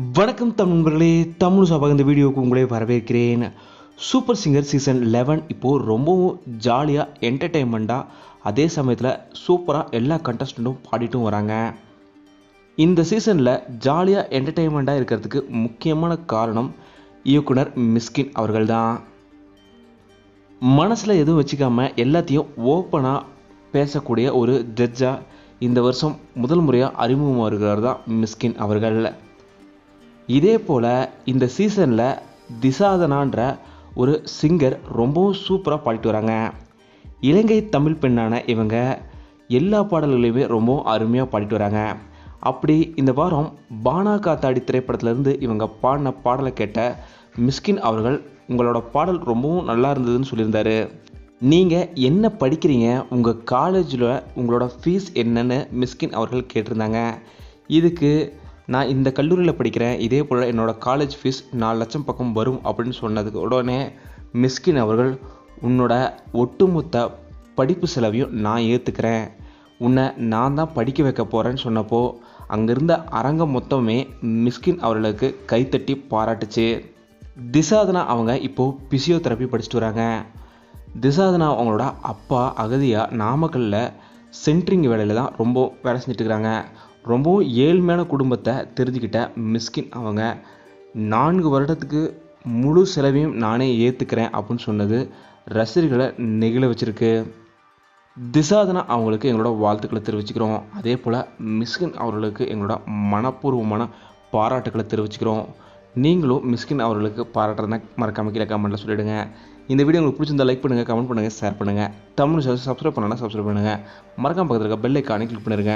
வணக்கம் தமிழ் நண்பர்களே தமிழ் சபாக இந்த வீடியோவுக்கு உங்களே வரவேற்கிறேன். சூப்பர் சிங்கர் சீசன் லெவன் இப்போது ரொம்பவும் ஜாலியாக என்டர்டெயின்மெண்ட்டாக அதே சமயத்தில் சூப்பராக எல்லா கண்டஸ்டண்ட்டும் பாடிட்டும் வராங்க. இந்த சீசனில் ஜாலியாக என்டர்டெயின்மெண்ட்டாக இருக்கிறதுக்கு முக்கியமான காரணம் இயக்குனர் மிஸ்கின் அவர்கள் தான் மனசில் எதுவும் வச்சுக்காமல் எல்லாத்தையும் ஓப்பனாக பேசக்கூடிய ஒரு ஜட்ஜாக இந்த வருஷம் முதல் முறையாக அறிமுகமாக இருக்கிறார் தான் மிஸ்கின் அவர்கள். இதே போல் இந்த சீசனில் திசாதனான்ற ஒரு சிங்கர் ரொம்பவும் சூப்பராக பாடிட்டு வராங்க. இலங்கை தமிழ் பெண்ணான இவங்க எல்லா பாடல்களையுமே ரொம்பவும் அருமையாக பாடிட்டு வராங்க. அப்படி இந்த வாரம் பானா காத்தாடி திரைப்படத்திலேருந்து இவங்க பாடின பாடலை கேட்ட மிஸ்கின் அவர்கள் உங்களோட பாடல் ரொம்பவும் நல்லா இருந்ததுன்னு சொல்லியிருந்தாரு. நீங்கள் என்ன படிக்கிறீங்க? உங்கள் காலேஜில் உங்களோட ஃபீஸ் என்னன்னு மிஸ்கின் அவர்கள் கேட்டிருந்தாங்க. இதுக்கு நான் இந்த கல்லூரியில் படிக்கிறேன் இதே போல் என்னோடய காலேஜ் ஃபீஸ் நாலு லட்சம் பக்கம் வரும் அப்படின்னு சொன்னதுக்கு உடனே மிஸ்கின் அவர்கள் உன்னோட ஒட்டுமொத்த படிப்பு செலவையும் நான் ஏற்றுக்கிறேன் உன்னை நான் தான் படிக்க வைக்க போகிறேன்னு சொன்னப்போ அங்கிருந்த அரங்கம் மொத்தமே மிஸ்கின் அவர்களுக்கு கைத்தட்டி பாராட்டுச்சு. திசாதனா அவங்க இப்போது பிசியோதெரப்பி படிச்சுட்டு வராங்க. திசாதனா அவங்களோட அப்பா அகதியாக நாமக்கல்லில் சென்ட்ரிங் வேலையில் தான் ரொம்ப வேலை செஞ்சுட்டு இருக்கிறாங்க. ரொம்பவும் ஏழ்மையான குடும்பத்தை தெரிஞ்சுக்கிட்ட மிஸ்கின் அவங்க நான்கு வருடத்துக்கு முழு செலவையும் நானே ஏற்றுக்கிறேன் அப்படின்னு சொன்னது ரசிகர்களை நெகிழ வச்சிருக்கு. திசாதனா அவங்களுக்கு எங்களோட வாழ்த்துக்களை தெரிவிச்சுக்கிறோம். அதே போல் மிஸ்கின் அவர்களுக்கு எங்களோட மனப்பூர்வமான பாராட்டுக்களை தெரிவிச்சுக்கிறோம். நீங்களும் மிஸ்கின் அவர்களுக்கு பாராட்டுறதுனா மறக்காம கீழே கமெண்ட்டில் சொல்லிவிடுங்க இந்த வீடியோ உங்களுக்கு பிடிச்சிருந்தா லைக் பண்ணுங்கள் கமெண்ட் பண்ணுங்கள் ஷேர் பண்ணுங்கள் தமிழ் சப்ஸ்கிரைப் பண்ணலாம் சப்ஸ்கிரைப் பண்ணுங்கள் மறக்காம பக்கத்தில் இருக்க பெல் ஐக்கானே கிளிக் பண்ணிடுங்க